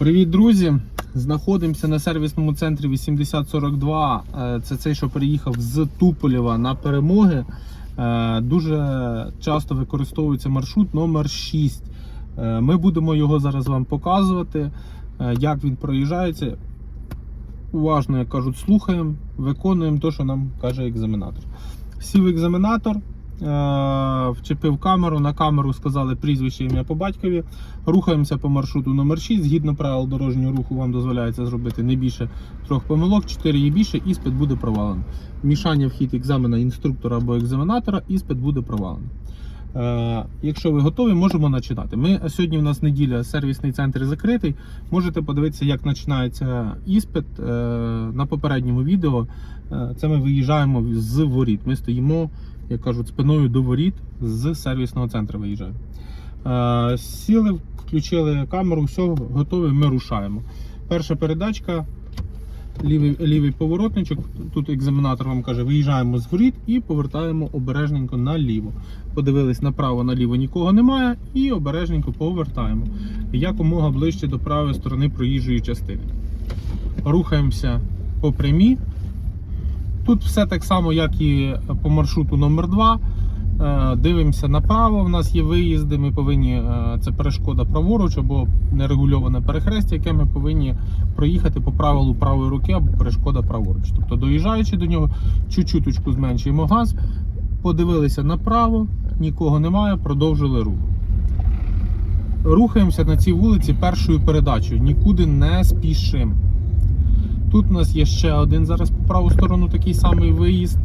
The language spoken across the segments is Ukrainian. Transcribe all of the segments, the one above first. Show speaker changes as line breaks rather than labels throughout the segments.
Привіт, друзі! Знаходимося на сервісному центрі 8042. Е, Це цей, що переїхав з Туполєва на перемоги. Е, Дуже часто використовується маршрут номер 6. Е, Ми будемо його зараз вам показувати, як він проїжджається. Уважно, як кажуть, слухаємо, виконуємо те, що нам каже екзаменатор. Сів екзаменатор, вчепив камеру, на камеру сказали прізвище ім'я по батькові. Рухаємося по маршруту номер 6. Згідно правил дорожнього руху, вам дозволяється зробити не більше трьох помилок, 4 і більше, іспит буде провалений. Мішання в хід екзамена інструктора або екзаменатора, іспит буде провалений. Е, якщо ви готові, можемо починати. Ми сьогодні у нас неділя, сервісний центр закритий. Можете подивитися, як починається іспит е, на попередньому відео. Е, це ми виїжджаємо з воріт. Ми стоїмо, як кажуть, спиною до воріт з сервісного центру виїжджаємо. Е, Сіли, включили камеру, все готові, ми рушаємо. Перша передачка, лівий, лівий поворотничок. Тут екзаменатор вам каже, виїжджаємо з воріт і повертаємо обережненько наліво. Подивились направо, наліво нікого немає, і обережненько повертаємо. Якомога ближче до правої сторони проїжджої частини. Рухаємося по прямій. Тут все так само, як і по маршруту номер 2 Е, Дивимося направо. У нас є виїзди. Ми повинні е, це перешкода праворуч або нерегульоване перехрестя, яке ми повинні проїхати по правилу правої руки або перешкода праворуч. Тобто, доїжджаючи до нього, чуть-чуточку зменшуємо газ, подивилися направо, нікого немає, продовжили рух. Рухаємося на цій вулиці першою передачею, нікуди не спішимо. Тут у нас є ще один зараз по праву сторону такий самий виїзд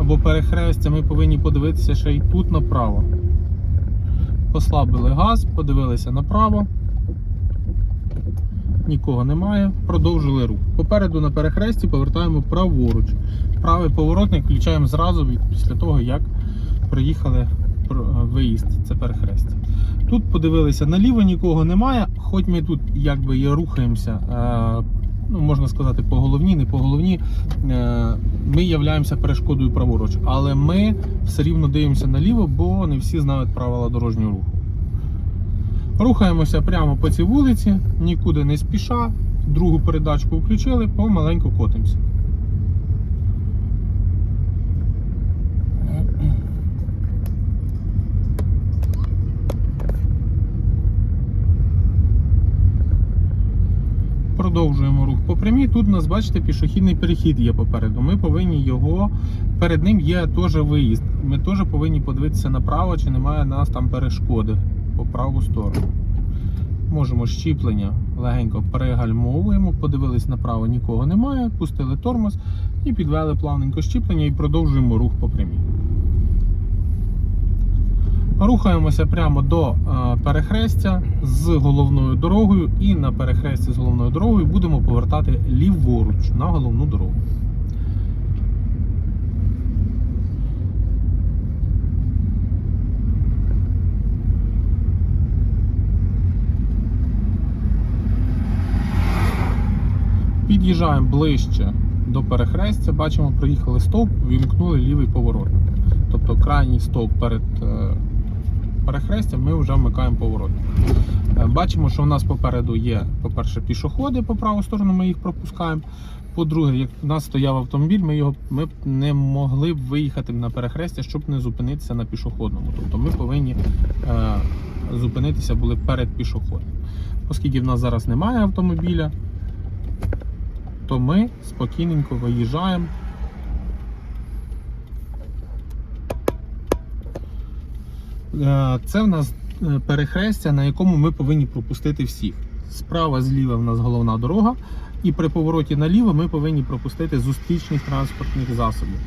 або перехрестя. Ми повинні подивитися ще й тут направо. Послабили газ, подивилися направо. Нікого немає. Продовжили рух. Попереду на перехресті повертаємо праворуч. Правий поворотник включаємо зразу після того, як приїхали виїзд. Це перехрестя. Тут подивилися наліво, нікого немає. Хоч ми тут якби рухаємося, е, ну можна сказати, по головні, не по головній. Е, ми являємося перешкодою праворуч, але ми все рівно дивимося наліво, бо не всі знають правила дорожнього руху. Рухаємося прямо по цій вулиці, нікуди не спіша. Другу передачку включили, помаленьку котимося. Продовжуємо рух по прямій. Тут у нас, бачите, пішохідний перехід є попереду. Ми повинні його. Перед ним є теж виїзд. Ми теж повинні подивитися направо, чи немає нас там перешкоди по праву сторону. Можемо щіплення легенько перегальмовуємо, подивились направо, нікого немає, пустили тормоз і підвели плавненько щіплення і продовжуємо рух по прямій. Рухаємося прямо до е, перехрестя з головною дорогою, і на перехресті з головною дорогою будемо повертати ліворуч на головну дорогу. Під'їжджаємо ближче до перехрестя, бачимо, проїхали стовп, вімкнули лівий поворот. Тобто крайній стовп перед перехрестям ми вже вмикаємо поворот. Е, Бачимо, що в нас попереду є, по-перше, пішоходи по праву сторону, ми їх пропускаємо. По-друге, як у нас стояв автомобіль, ми його ми б не могли б виїхати на перехрестя, щоб не зупинитися на пішохідному. Тобто ми повинні е, зупинитися були перед пішоходом. Оскільки в нас зараз немає автомобіля, то ми спокійненько виїжджаємо. Е, Це в нас е, перехрестя, на якому ми повинні пропустити всіх. Справа, зліва в нас головна дорога, і при повороті наліво ми повинні пропустити зустрічних транспортних засобів.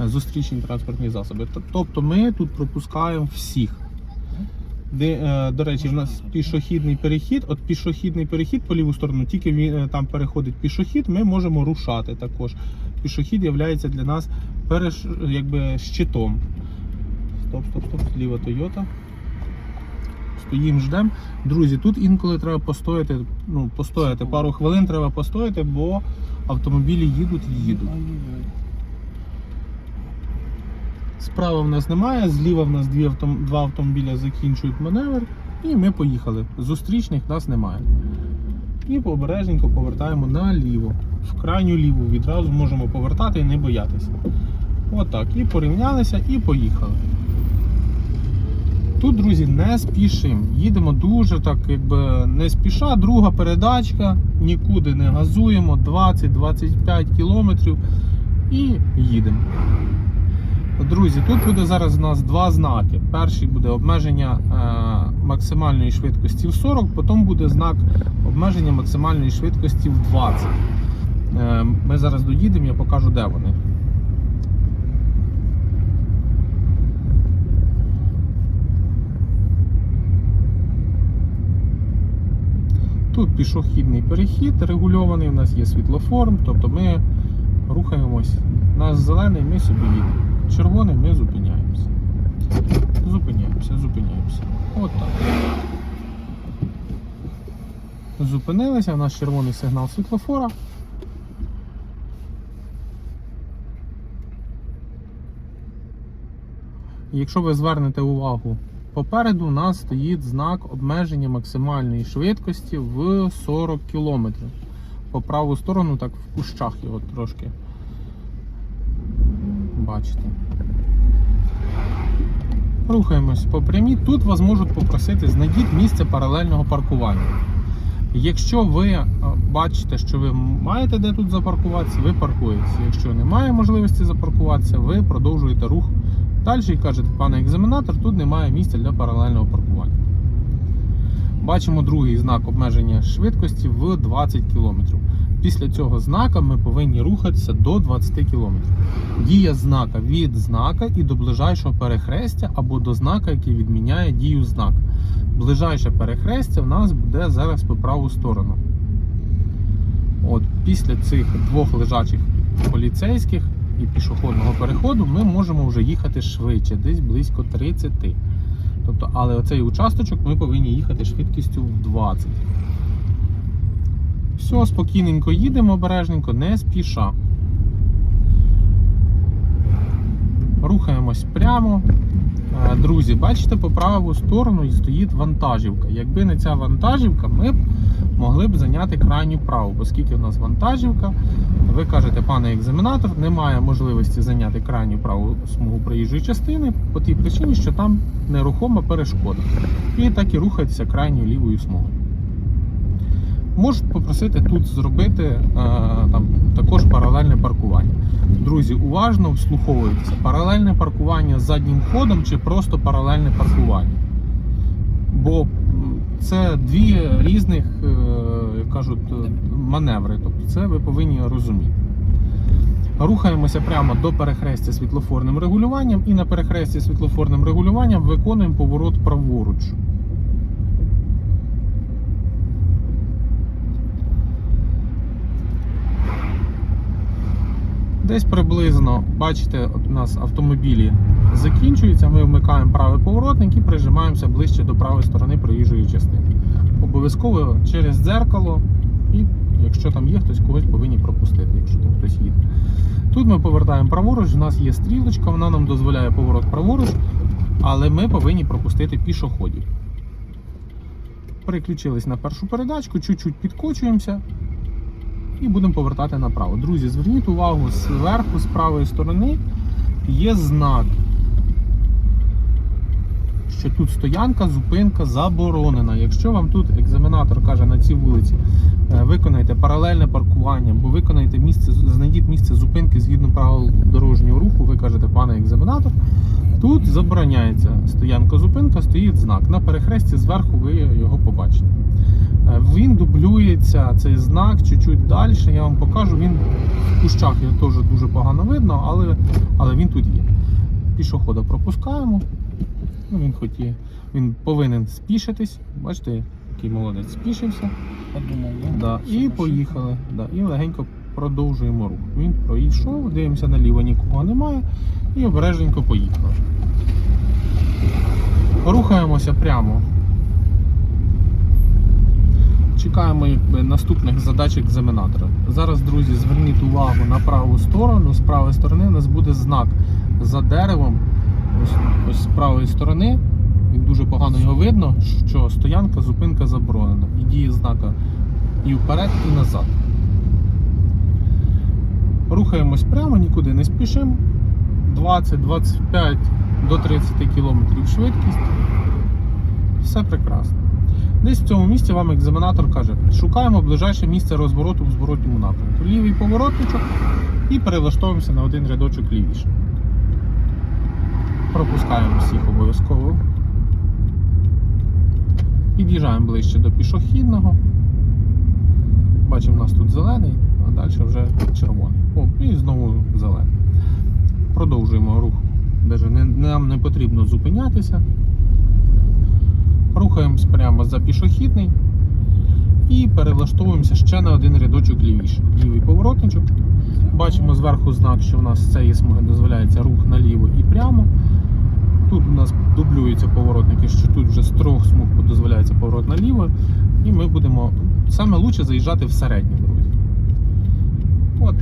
Е, Зустрічні транспортні засоби. Тобто ми тут пропускаємо всіх. Де, е, до речі, в нас пішохідний перехід. От пішохідний перехід по ліву сторону, тільки він е, там переходить пішохід, ми можемо рушати також. Пішохід є для нас переш, якби щитом. Стоп, стоп, стоп, зліва Toyota. Стоїмо, ждемо. Друзі, тут інколи треба постояти, ну, постояти, пару хвилин треба постояти, бо автомобілі їдуть і їдуть. Справа в нас немає, зліва в нас дві автом... два автомобіля закінчують маневр, і ми поїхали. Зустрічних нас немає. І обережненько повертаємо наліво. В крайню ліву відразу можемо повертати і не боятися. Отак. І порівнялися, і поїхали. Тут, друзі, не спішимо. Їдемо дуже так, якби не спіша. Друга передачка, нікуди не газуємо, 20-25 кілометрів і їдемо. Друзі, тут буде зараз у нас два знаки. Перший буде обмеження е, максимальної швидкості в 40, потім буде знак обмеження максимальної швидкості в 20. Е, ми зараз доїдемо, я покажу, де вони. Тут пішохідний перехід регульований, у нас є світлофор, тобто ми рухаємось. У нас зелений, ми собі їдемо. Червоний ми зупиняємося. Зупиняємося, зупиняємося. От так. Зупинилися, у нас червоний сигнал світлофора. Якщо ви звернете увагу, попереду у нас стоїть знак обмеження максимальної швидкості в 40 км. По праву сторону, так в кущах його трошки бачите. Рухаємось по прямій. Тут вас можуть попросити знайдіть місце паралельного паркування. Якщо ви е, бачите, що ви маєте де тут запаркуватися, ви паркуєтеся. Якщо немає можливості запаркуватися, ви продовжуєте рух далі і кажете, пане екзаменатор, тут немає місця для паралельного паркування. Бачимо другий знак обмеження швидкості в 20 км. Після цього знака ми повинні рухатися до 20 км. Дія знака від знака і до ближайшого перехрестя або до знака, який відміняє дію знака. Ближайше перехрестя в нас буде зараз по праву сторону. От Після цих двох лежачих поліцейських і пішохідного переходу ми можемо вже їхати швидше, десь близько 30. Тобто, але оцей участочок ми повинні їхати швидкістю в 20. Все, спокійненько їдемо, обережненько, не спіша. Рухаємось прямо. Е, Друзі, бачите, по праву сторону стоїть вантажівка. Якби не ця вантажівка, ми б могли б зайняти крайню праву, оскільки в нас вантажівка. Ви кажете, пане екзаменатор, немає можливості зайняти крайню праву смугу проїжджої частини по тій причині, що там нерухома перешкода. І так і рухається крайньою лівою смугою. Можуть попросити тут зробити е, там, також паралельне паркування. Друзі, уважно вслуховуйтеся. Паралельне паркування з заднім ходом чи просто паралельне паркування. Бо це дві різних, е, як кажуть, е, маневри. Тобто це ви повинні розуміти. Рухаємося прямо до перехрестя світлофорним регулюванням і на перехресті світлофорним регулюванням виконуємо поворот праворуч. Десь приблизно, бачите, у нас автомобілі закінчуються, ми вмикаємо правий поворотник і прижимаємося ближче до правої сторони проїжджої частини. Обов'язково через дзеркало, і якщо там є хтось, когось повинні пропустити, якщо там хтось їде. Тут ми повертаємо праворуч, у нас є стрілочка, вона нам дозволяє поворот праворуч, але ми повинні пропустити пішоходів. Переключились на першу передачку, чуть-чуть підкочуємося і будемо повертати направо. Друзі, зверніть увагу, зверху, з правої сторони є знак, що тут стоянка, зупинка заборонена. Якщо вам тут екзаменатор каже на цій вулиці, е, виконайте паралельне паркування, бо виконайте місце, знайдіть місце зупинки згідно правил дорожнього руху, ви кажете, пане екзаменатор, тут забороняється стоянка, зупинка, стоїть знак. На перехресті зверху ви його побачите. Е, Він дублюється, цей знак чуть-чуть далі. Я вам покажу. Він в кущах його теж дуже погано видно, але, але він тут є. Пішохода пропускаємо. Ну, він хотів, він повинен спішитись. Бачите, який молодець спішився.
Подумав.
Да, і поїхали. Да, і легенько продовжуємо рух. Він пройшов, дивимося наліво, нікого немає. І обережненько поїхали. Рухаємося прямо. Чекаємо наступних задач екзаменатора. Зараз, друзі, зверніть увагу на праву сторону. З правої сторони у нас буде знак за деревом. Ось, ось з правої сторони. Він дуже погано його видно, що стоянка, зупинка заборонена. І дія знака і вперед, і назад. Рухаємось прямо, нікуди не спішимо. 20-25 до 30 км швидкість. Все прекрасно. Десь в цьому місці вам екзаменатор каже, шукаємо ближайше місце розвороту в зворотньому напрямку. Лівий поворотничок і перелаштовуємося на один рядочок лівіше. Пропускаємо всіх обов'язково. Під'їжджаємо ближче до пішохідного. Бачимо, у нас тут зелений, а далі вже червоний. О, і знову зелений. Продовжуємо рух. Даже нам не потрібно зупинятися. Рухаємось прямо за пішохідний і перелаштовуємося ще на один рядочок лівіше. Лівий поворотничок. Бачимо зверху знак, що у нас з цієї смуги дозволяється рух наліво і прямо. Тут у нас дублюються поворотники, що тут вже з трьох смуг дозволяється поворот наліво. І ми будемо саме лучше заїжджати в середню, друзі. От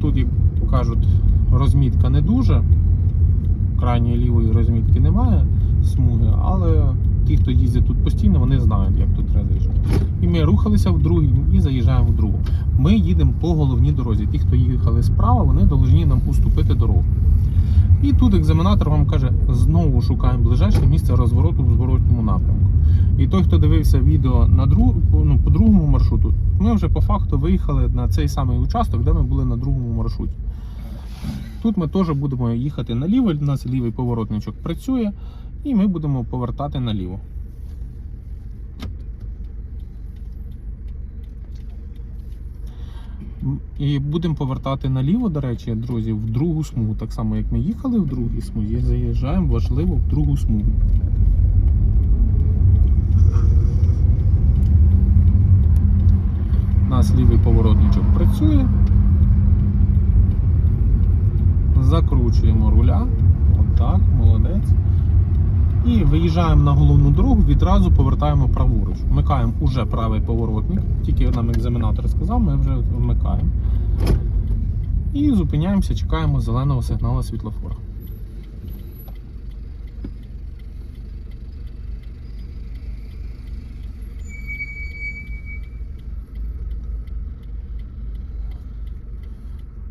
тут, як кажуть, розмітка не дуже. Крайньої лівої розмітки немає смуги, але ті, хто їздять тут постійно, вони знають, як тут треба заїжджати. І ми рухалися в другий і заїжджаємо в другу. Ми їдемо по головній дорозі. Ті, хто їхали справа, вони повинні нам уступити дорогу. І тут екзаменатор вам каже, знову шукаємо ближайше місце розвороту в зворотньому напрямку. І той, хто дивився відео на друг, ну, по другому маршруту, ми вже по факту виїхали на цей самий участок, де ми були на другому маршруті. Тут ми теж будемо їхати наліво, у нас лівий поворотничок працює, і ми будемо повертати наліво. І будемо повертати наліво, до речі, друзі, в другу смугу. Так само, як ми їхали в другій смузі, заїжджаємо важливо в другу смугу. У нас лівий поворотничок працює. Закручуємо руля. Отак, молодець. І виїжджаємо на головну дорогу, відразу повертаємо праворуч. Вмикаємо уже правий поворотник. Тільки нам екзаменатор сказав, ми вже вмикаємо. І зупиняємося, чекаємо зеленого сигналу світлофора.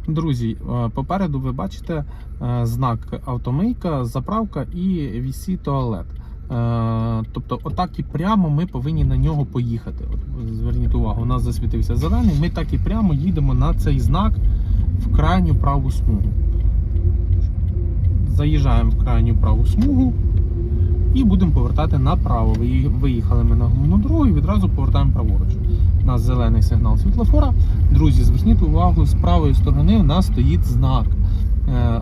Друзі, е, попереду ви бачите е, знак автомийка, заправка і вісі туалет. Е, Тобто, отак і прямо ми повинні на нього поїхати. От зверніть увагу, у нас засвітився зелений. Ми так і прямо їдемо на цей знак в крайню праву смугу. Заїжджаємо в крайню праву смугу і будемо повертати направо. Виїхали ми на головну дорогу і відразу повертаємо праворуч. У нас зелений сигнал світлофора. Друзі, зверніть увагу, з правої сторони у нас стоїть знак. Е,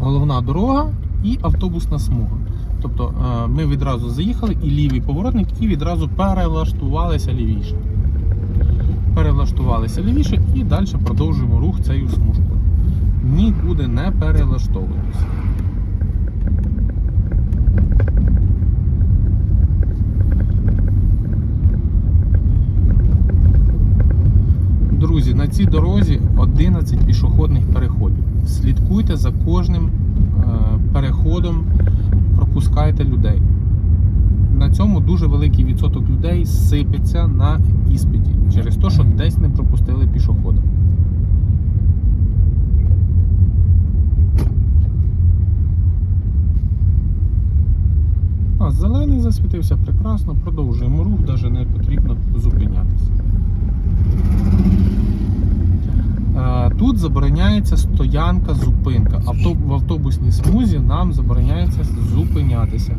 головна дорога і автобусна смуга. Тобто е, ми відразу заїхали і лівий поворотник, і відразу перелаштувалися лівіше. Перелаштувалися лівіше і далі продовжуємо рух цією смужкою. Нікуди не перелаштовуємося. Друзі, на цій дорозі 11 пішохідних переходів. Слідкуйте за кожним е, переходом, пропускайте людей. На цьому дуже великий відсоток людей сипеться на іспиті через те, що десь не пропустили пішохода. А, зелений засвітився прекрасно, продовжуємо рух, навіть не потрібно зупинятися. Е, Тут забороняється стоянка, зупинка. В автобусній смузі нам забороняється зупинятися.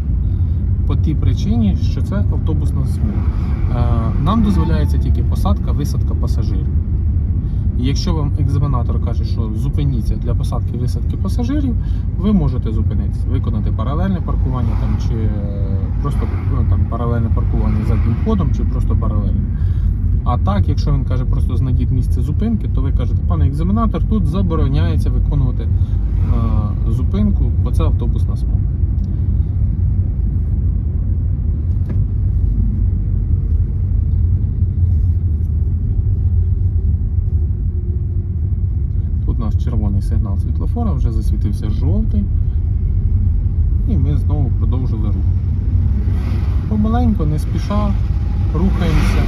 По тій причині, що це автобусна смуга. Е, Нам дозволяється тільки посадка, висадка пасажирів. Якщо вам екзаменатор каже, що зупиніться для посадки висадки пасажирів, ви можете зупинитися, виконати паралельне паркування там, чи е, просто ну, там, паралельне паркування заднім ходом, чи просто паралельне. А так, якщо він каже, просто знайдіть місце зупинки, то ви кажете, пане екзаменатор, тут забороняється виконувати е, зупинку, бо це автобусна смуга. Тут у нас червоний сигнал світлофора, вже засвітився жовтий. І ми знову продовжили рух. Помаленько, не спіша, рухаємося.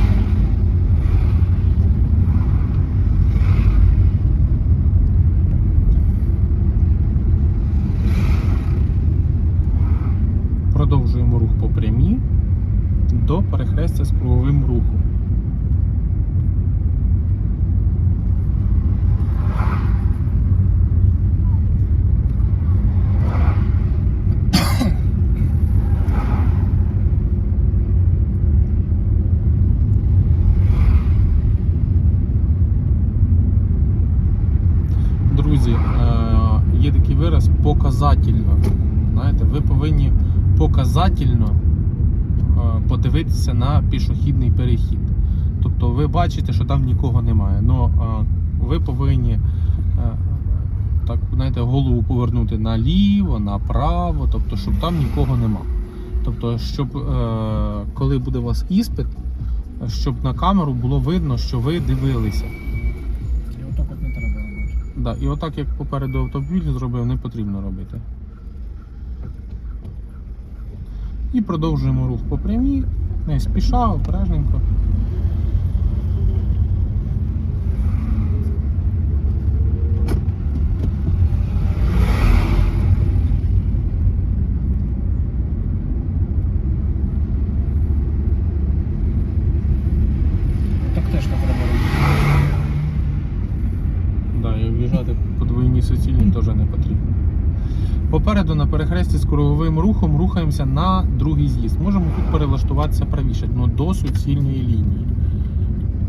обов'язательно е, подивитися на пішохідний перехід. Тобто ви бачите, що там нікого немає. Но ви повинні е, так, знаєте, голову повернути наліво, направо, тобто, щоб там нікого нема. Тобто, щоб е, коли буде у вас іспит, щоб на камеру було видно, що ви дивилися.
І отак от не треба робити.
Да, і отак, як попереду автомобіль зробив, не потрібно робити. І продовжуємо рух по прямій, не спіша, обережненько.
Так теж не треба робити.
Да, і об'їжджати суцільній теж не потрібно. Попереду на перехресті з круговим рухом рухаємося на другий з'їзд. Можемо тут перелаштуватися правіше, але до суцільної лінії.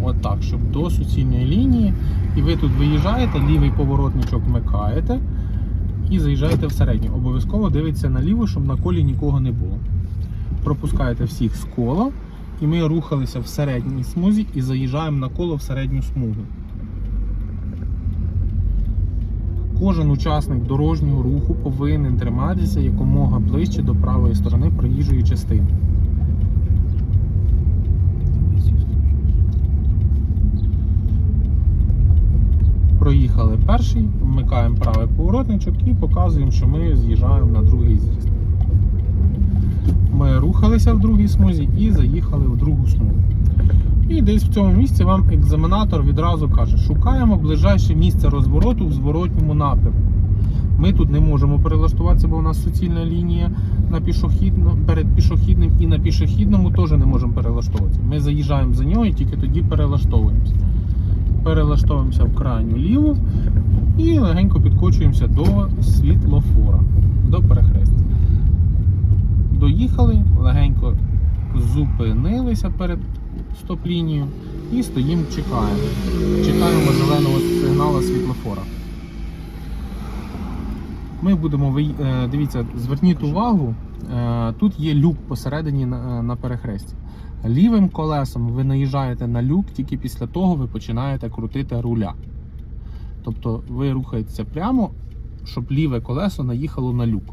Отак, щоб до суцільної лінії. І ви тут виїжджаєте, лівий поворотничок вмикаєте і заїжджаєте в середню. Обов'язково дивіться наліво, щоб на колі нікого не було. Пропускаєте всіх з кола, і ми рухалися в середній смузі і заїжджаємо на коло в середню смугу. Кожен учасник дорожнього руху повинен триматися якомога ближче до правої сторони проїжджої частини. Проїхали перший, вмикаємо правий поворотничок і показуємо, що ми з'їжджаємо на другий з'їзд. Ми рухалися в другій смузі і заїхали в другу смугу. І десь в цьому місці вам екзаменатор відразу каже: шукаємо ближайше місце розвороту в зворотньому напрямку. Ми тут не можемо перелаштуватися, бо у нас суцільна лінія на пішохідно, перед пішохідним і на пішохідному теж не можемо перелаштовуватися. Ми заїжджаємо за нього і тільки тоді перелаштовуємося. Перелаштовуємося в крайню ліву і легенько підкочуємося до світлофора, до перехрестя. Доїхали, легенько зупинилися перед стоп-лінією і стоїмо, чекаємо. Чекаємо зеленого сигналу світлофора. Ми будемо е, дивіться, зверніть увагу, е, тут є люк посередині на, на перехресті. Лівим колесом ви наїжджаєте на люк, тільки після того ви починаєте крутити руля. Тобто ви рухаєтеся прямо, щоб ліве колесо наїхало на люк.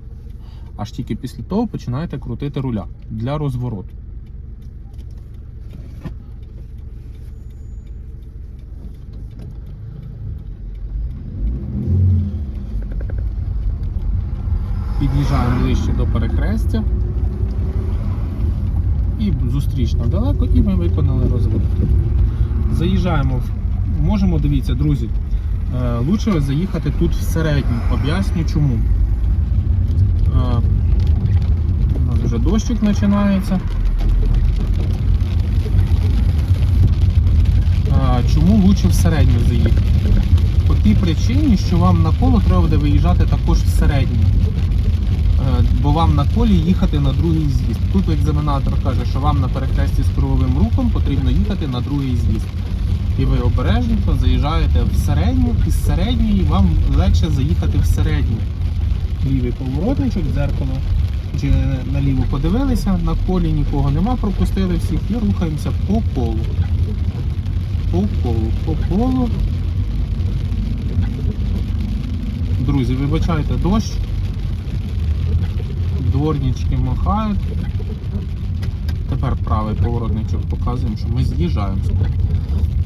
Аж тільки після того починаєте крутити руля для розвороту. Під'їжджаємо ближче до перехрестя. І зустрічно далеко, і ми виконали розворот. Заїжджаємо в. Можемо, дивіться, друзі. е, Лучше заїхати тут всередню. Об'ясню чому. Е, У нас вже дощик починається. Е, Чому лучше всередню заїхати? По тій причині, що вам на коло треба буде виїжджати також всередню. Е, Бо вам на колі їхати на другий з'їзд. Тут екзаменатор каже, що вам на перехресті з круговим рухом потрібно їхати на другий з'їзд. І ви обережненько заїжджаєте в середню, і з середньої вам легше заїхати в середню. Лівий поворотничок, дзеркало. Чи наліво подивилися, на колі нікого нема, пропустили всіх і рухаємося по колу. По колу, по колу. Друзі, вибачайте дощ. Дворнички махають. Тепер правий поворотничок показуємо, що ми з'їжджаємо.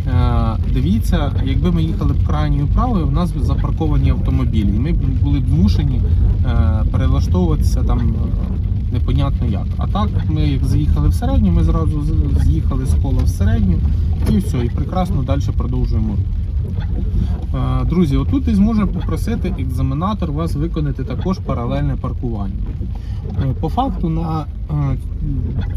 Е, Дивіться, якби ми їхали б крайньою правою, у нас запарковані автомобілі. Ми б були змушені е, перелаштовуватися там е, непонятно як. А так ми як заїхали в середню, ми зразу з'їхали з кола в середню і все, і прекрасно далі продовжуємо рух. Друзі, отут десь може попросити екзаменатор вас виконати також паралельне паркування. Е, По факту на е,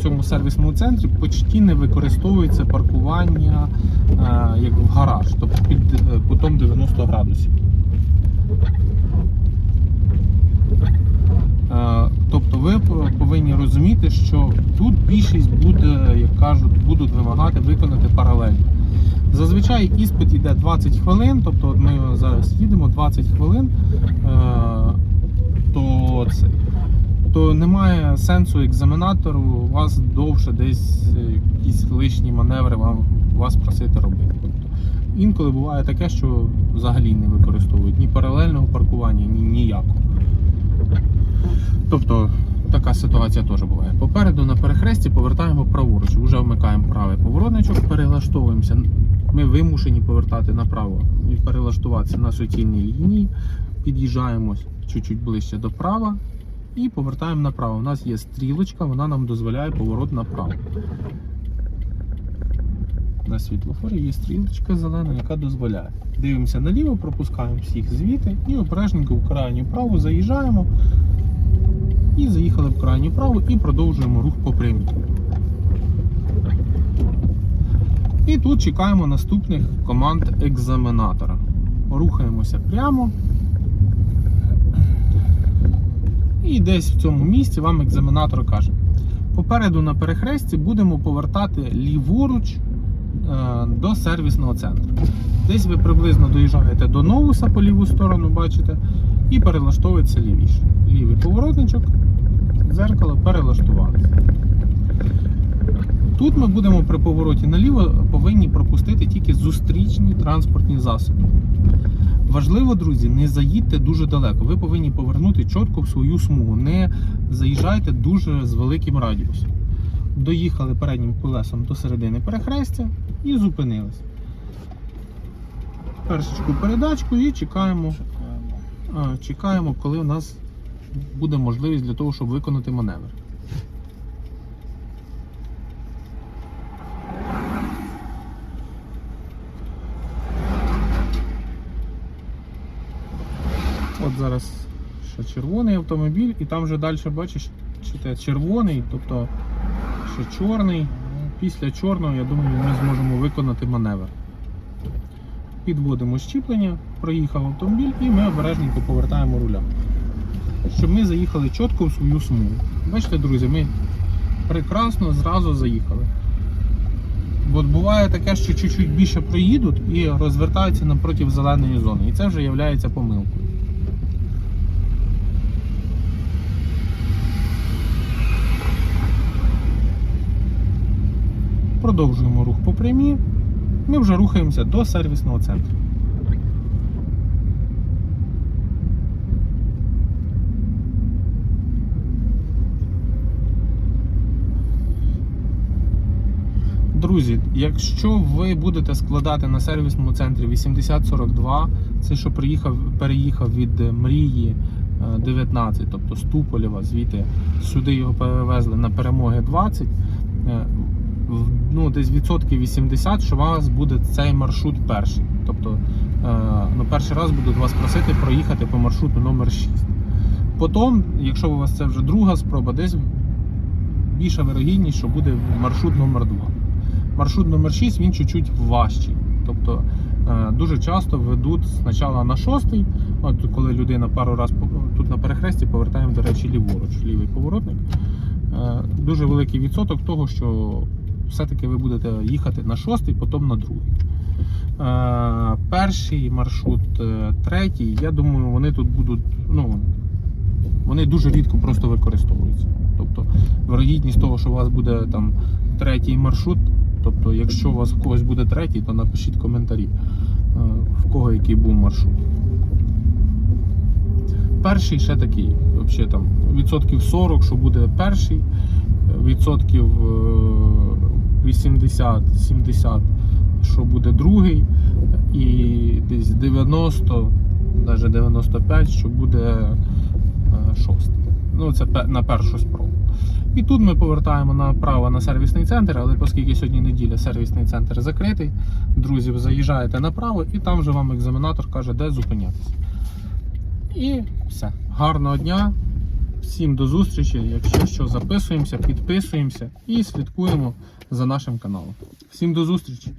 цьому сервісному центрі почти не використовується паркування е, як в гараж, тобто під е, кутом 90 градусів. Е, Тобто ви повинні розуміти, що тут більшість буде, як кажуть, будуть вимагати виконати паралельно. Зазвичай іспит йде 20 хвилин, тобто ми зараз їдемо 20 хвилин, е, то це. Тобто немає сенсу екзаменатору вас довше десь е, якісь лишні маневри вам вас просити робити. Тобто, інколи буває таке, що взагалі не використовують ні паралельного паркування, ні ніякого. Тобто така ситуація теж буває. Попереду на перехресті повертаємо праворуч, вже вмикаємо правий поворотничок, перелаштовуємося. Ми вимушені повертати направо і перелаштуватися на суцільній лінії. Під'їжджаємось чуть-чуть ближче до права і повертаємо направо. У нас є стрілочка, вона нам дозволяє поворот направо. На світлофорі є стрілочка зелена, яка дозволяє. Дивимося наліво, пропускаємо всіх звідти і обережненько в крайню праву заїжджаємо. І заїхали в крайню праву і продовжуємо рух по прямій. І тут чекаємо наступних команд екзаменатора. Рухаємося прямо. І десь в цьому місці вам екзаменатор каже: попереду на перехресті будемо повертати ліворуч е, до сервісного центру. Десь ви приблизно доїжджаєте до новуса по ліву сторону, бачите, і перелаштовується лівіше. Лівий поворотничок, дзеркало перелаштувалося. Тут ми будемо при повороті наліво повинні пропустити тільки зустрічні транспортні засоби. Важливо, друзі, не заїдьте дуже далеко. Ви повинні повернути чітко в свою смугу. Не заїжджайте дуже з великим радіусом. Доїхали переднім колесом до середини перехрестя і зупинились. Першечку передачку і чекаємо,
Чекаємо.
чекаємо, коли у нас буде можливість для того, щоб виконати маневр. Зараз ще червоний автомобіль, і там вже далі бачиш, що це червоний, тобто ще чорний. Після чорного, я думаю, ми зможемо виконати маневр. Підводимо щіплення, проїхав автомобіль і ми обережненько повертаємо руля. Щоб ми заїхали чітко в свою смугу. Бачите, друзі, ми прекрасно зразу заїхали. Бо буває таке, що чуть-чуть більше проїдуть і розвертаються напроти зеленої зони. І це вже є помилкою. Продовжуємо рух по прямій. Ми вже рухаємося до сервісного центру. Друзі, якщо ви будете складати на сервісному центрі 8042, це що приїхав, переїхав від Мрії е, 19, тобто з Туполєва, звідти сюди його перевезли на перемоги 20, е, в- ну, десь відсотків 80, що у вас буде цей маршрут перший. Тобто е, ну, перший раз будуть вас просити проїхати по маршруту номер 6. Потім, якщо у вас це вже друга спроба, десь більша вирогідність, що буде маршрут номер 2. Маршрут номер 6 він чуть-чуть важчий. Тобто е, дуже часто ведуть спочатку на шостий, от коли людина пару разів тут на перехресті повертаємо, до речі, ліворуч, лівий поворотник. Е, Дуже великий відсоток того, що все-таки ви будете їхати на шостий, потім на другий. Е, Перший маршрут, е, третій, я думаю, вони тут будуть, ну, вони дуже рідко просто використовуються. Тобто, вирогідність того, що у вас буде там третій маршрут, тобто, якщо у вас в когось буде третій, то напишіть коментарі, е, в кого який був маршрут. Перший ще такий, взагалі там відсотків 40, що буде перший, відсотків 80-70, що буде другий, і десь 90, навіть 95, що буде е, шостий. Ну, це на першу спробу. І тут ми повертаємо направо на сервісний центр, але оскільки сьогодні неділя, сервісний центр закритий, друзі, ви заїжджаєте направо і там вже вам екзаменатор каже, де зупинятися. І все. Гарного дня. Всім до зустрічі. Якщо що, записуємося, підписуємося і слідкуємо за нашим каналом. Всім до зустрічі!